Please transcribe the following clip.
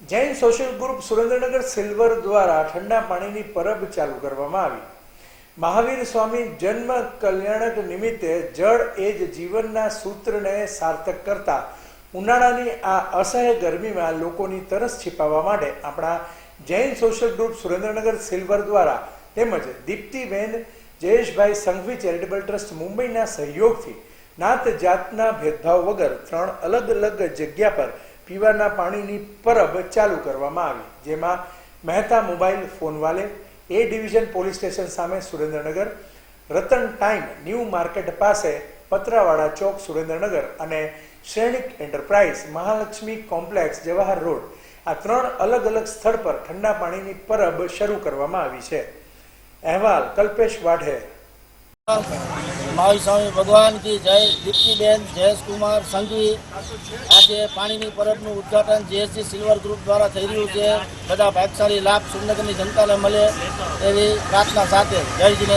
Jain social group Surendranagar silver દ્વારા ઠંડા પાણીની પરબ ચાલુ કરવામાં આવી. મહાવીર સ્વામી જન્મ કલ્યાણક નિમિત્તે જળ એ જ જીવનના સૂત્રને સાર્થક કરતા ઉનાળાની આ અસહ્ય ગરમીમાં લોકોની તરસ છીપાવવા માટે આપણા Jain social group Surendranagar silver દ્વારા તેમજ દીપ્તિબેન જયેશભાઈ સંઘવી ચેરિટેબલ ટ્રસ્ટ મુંબઈના સહયોગથી નાત જાતના ભેદભાવ વગર ત્રણ અલગ અલગ જગ્યા પર પીવાના પાણીની પરબ ચાલુ કરવામાં આવી, જેમાં મહેતા મોબાઈલ ફોન વાલે, એ ડિવિઝન પોલીસ સ્ટેશન સામે Surendranagar, Ratan time new market પાસે પતરાવાડા ચોક સુરેન્દ્રનગર અને Shrenik enterprise Mahalakshmi complex Jawahar road, આ ત્રણ અલગ અલગ સ્થળ પર ઠંડા પાણીની પરબ શરૂ કરવામાં આવી છે. અહેવાલ કલ્પેશ વાઢેર મહાવીર સ્વામી ભગવાન કી જય, દીપ્તિબેન, જયેશકુમાર, સંઘવી. આજે પાણીની પરબનું ઉદ્ઘાટન જીએસસી સિલ્વર ગ્રુપ દ્વારા થઈ રહ્યું છે. બધા ભાગશાળી લાભ સુરનગરની જનતાને મળે એવી પ્રાર્થના સાથે. જય